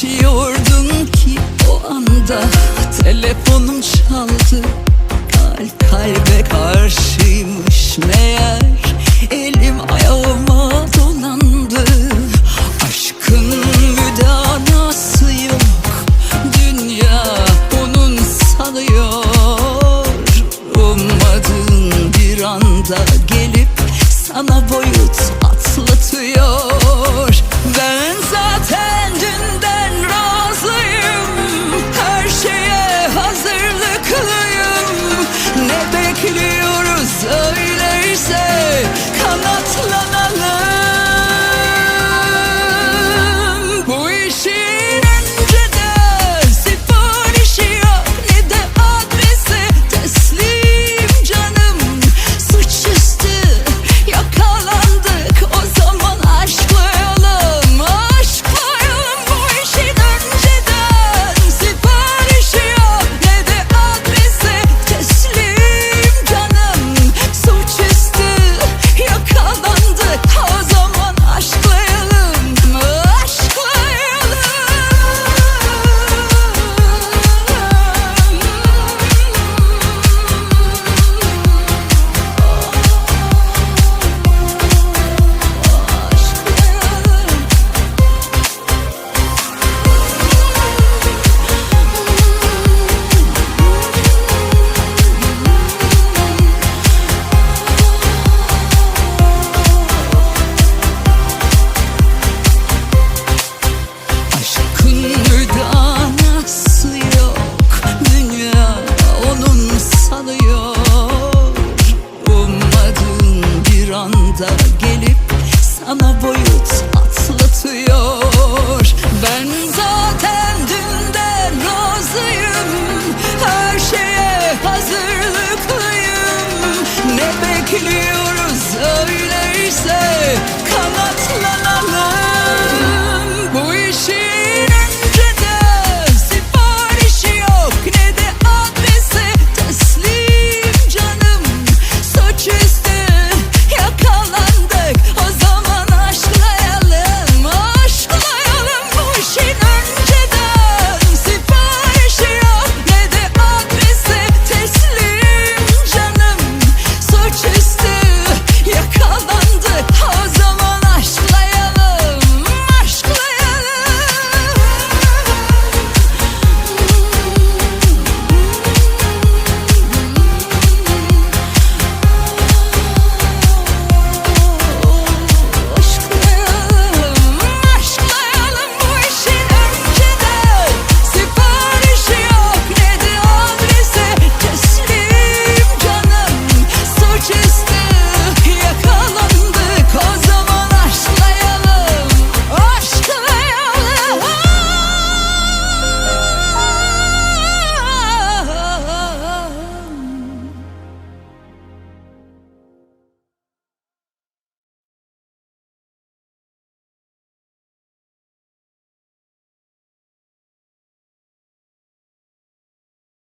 Konuşuyordun ki o anda Telefonum çaldı. Kalp kalbe karşıymış meğer. Elim ayağıma dolandı Aşkın müdanası yok. Dünya onun sanıyor. Ummadığın bir anda da gelip sana boyut atlatıyor. Ben zaten dünden razıyım Her şeye hazırlıklıyım. Ne bekliyoruz öyleyse?